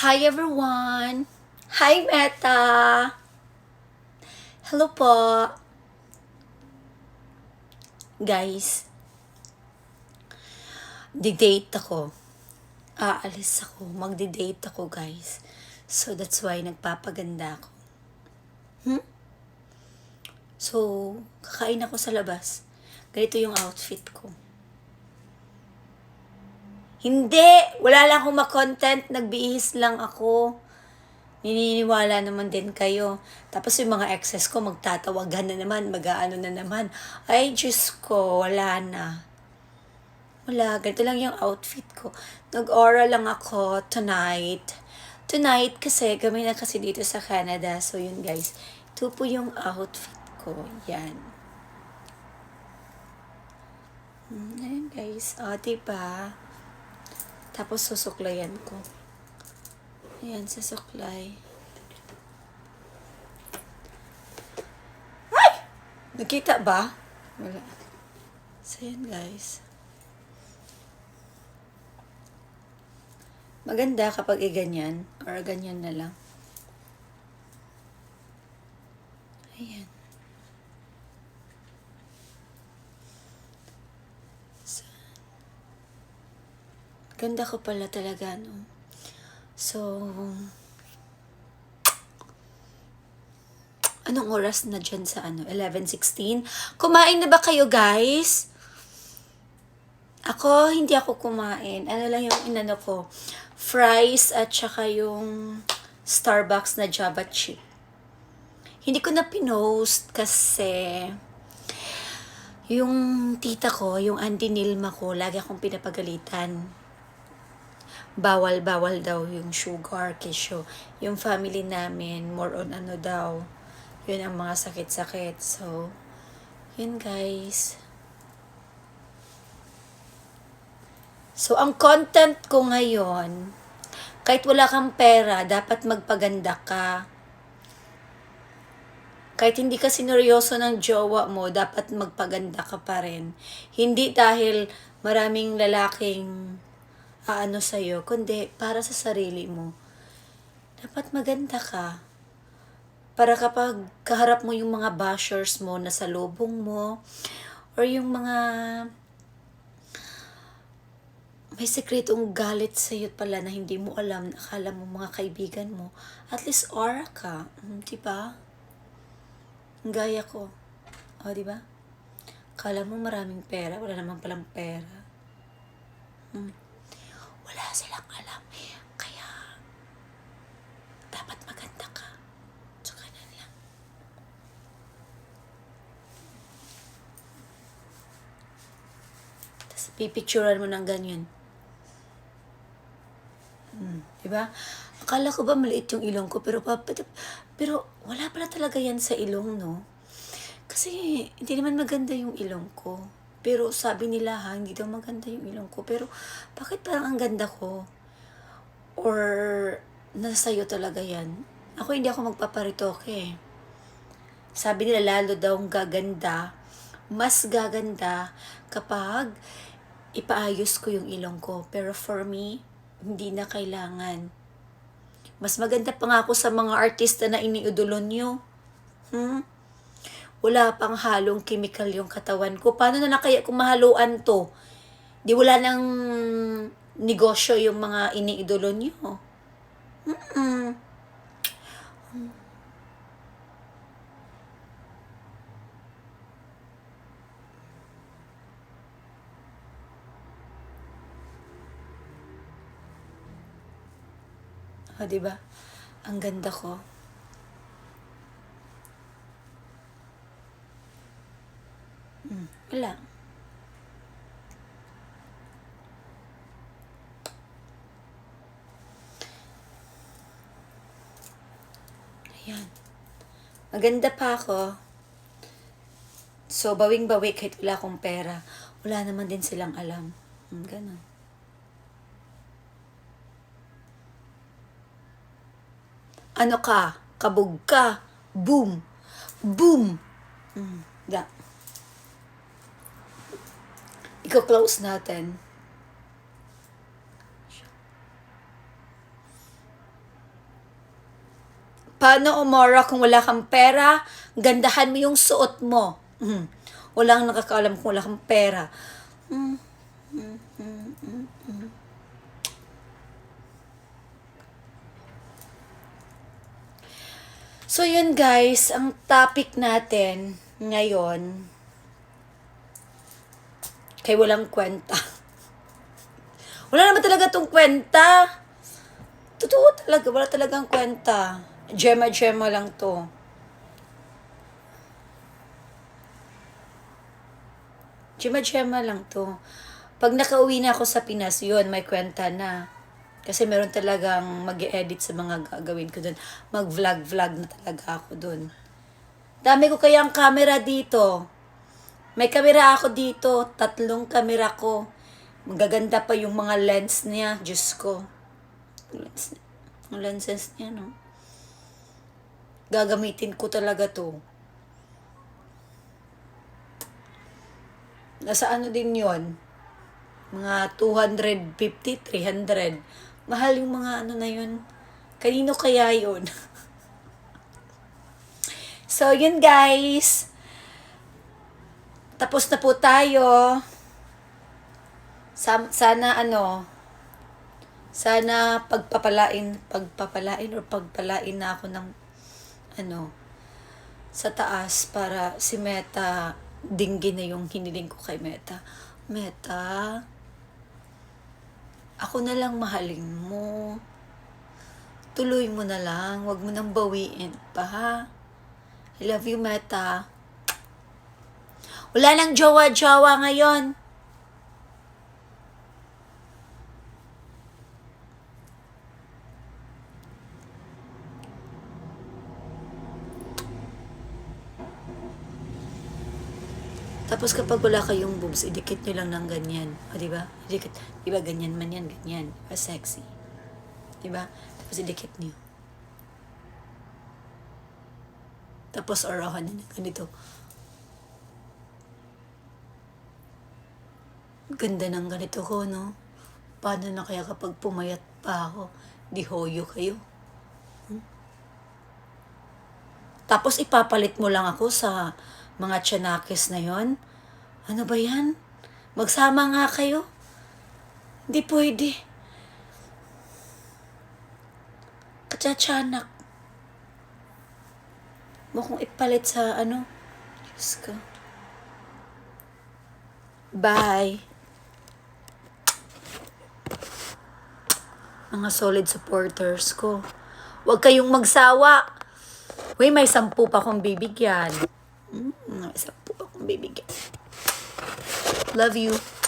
Hi everyone! Hi Meta! Hello po! Guys, di-date ako. Aalis ako. Magdi-date ako, guys. So, that's why nagpapaganda ako. Hmm? So, kakain ako sa labas. Ganito yung outfit ko. Hindi! Wala lang akong makontent. Nagbihis lang ako. Nininiwala naman din kayo. Tapos yung mga exes ko, magtatawagan na naman, mag-aano na naman. Ay, Diyos ko, wala na. Wala, ganito lang yung outfit ko. Nag-aura lang ako tonight. Tonight, kasi kami na kasi dito sa Canada. So, yun guys. Ito po yung outfit ko. Yan. Hmm, Ayan guys. O, diba? Tapos susuklayan ko. Ayan, susuklay. Ay! Nakita ba? Wala. So, yan guys. Maganda kapag i-ganyan. Or ganyan na lang. Ganda ko pala talaga, no? So, anong oras na dyan sa ano? 11.16? Kumain na ba kayo, guys? Ako, hindi ako kumain. Ano lang yung inano ko? Fries at saka yung Starbucks na Java chip. Hindi ko na pinost kasi yung tita ko, yung Auntie Nilma ko, lagi akong pinapagalitan. Bawal-bawal daw yung sugar, kesyo. Yung family namin, more on ano daw, yun ang mga sakit-sakit. So, yun guys. So, ang content ko ngayon, kahit wala kang pera, dapat magpaganda ka. Kahit hindi ka sineryoso ng jowa mo, dapat magpaganda ka pa rin. Hindi dahil maraming lalaking aano sa'yo, kundi para sa sarili mo. Dapat maganda ka. Para kapag kaharap mo yung mga bashers mo na sa lubong mo, or yung mga may sekretong galit sa iyo pala na hindi mo alam, akala mo mga kaibigan mo, at least aura ka, mm, di ba? Gaya ko. O, di ba? Akala mo maraming pera, wala naman palang pera. Hmm. Wala silang alam. Kaya, dapat maganda ka. So, ganun lang. Tapos, pipicturean mo ng ganyan. Hmm, di ba? Akala ko ba maliit yung ilong ko, pero, pero wala pala talaga yan sa ilong, no? Kasi hindi naman maganda yung ilong ko. Pero sabi nila ha, hindi daw maganda yung ilong ko. Pero bakit parang ang ganda ko? Or nasa iyo talaga yan? Ako hindi ako magpaparitoke. Sabi nila lalo daw gaganda, mas gaganda kapag ipaayos ko yung ilong ko. Pero for me, hindi na kailangan. Mas maganda pa nga ako sa mga artista na iniidolo nyo. Hmm? Wala pang halong chemical yung katawan ko. Paano na lang kaya kung mahaluan to? Di wala nang negosyo yung mga iniidolo nyo. Mm-mm. O, di ba? Ang ganda ko. Hmm, wala. Ayan. Maganda pa ako. So, bawing-bawi kahit wala akong pera. Wala naman din silang alam. Hmm, ganun. Ano ka? Kabog ka. Boom. Boom. Mm, da. Ikaw close natin. Paano, Omara, kung wala kang pera, gandahan mo yung suot mo. Mm. Walang nakakaalam kung wala kang pera. Mm, mm, mm. So yun guys, ang topic natin ngayon kay walang kwenta. Wala naman talaga tong kwenta. Totoo talaga, wala talagang kwenta. Gemma-gemma lang to. Gemma-gemma lang to. Pag nakauwi na ako sa Pinas, yun, may kwenta na. Kasi meron talagang mag edit sa mga gagawin ko doon. Mag-vlog-vlog na talaga ako doon. Dami ko kayang camera dito. May camera ako dito. Tatlong camera ko. Magaganda pa yung mga lens niya. Diyos ko. Lens, lenses niya, no? Gagamitin ko talaga to. Nasa ano din yon Mga 250, 300. Mahal yung mga ano na yun. Kanino kaya yun? so, yun guys. Tapos na po tayo. Sa- sana ano, sana pagpapalain, pagpapalain or pagpalain na ako ng ano, sa taas para si Meta dinggin na yung hiniling ko kay Meta. Meta, ako na lang mahalin mo. Tuloy mo na lang. Huwag mo nang bawiin pa? I love you, Meta. Wala nang jowa-jowa ngayon. Tapos kapag wala kayong boobs, idikit nyo lang ng ganyan. O, di ba? Idikit. Di ganyan man yan, ganyan. Di ba sexy? Di ba? Tapos idikit nyo. Tapos orahan nyo ganito. Ganda ng ganito ko, no? Paano na kaya kapag pumayat pa ako? Di hoyo kayo. Hmm? Tapos ipapalit mo lang ako sa mga tsanakis na yon. Ano ba yan? Magsama nga kayo. Hindi pwede. Katsatsanak. Mo kong ipalit sa ano. Diyos ko. Bye. Mga solid supporters ko. Huwag kayong magsawa. Uy, may sampu pa akong bibigyan. Hmm, may sampu pa akong bibigyan. Love you.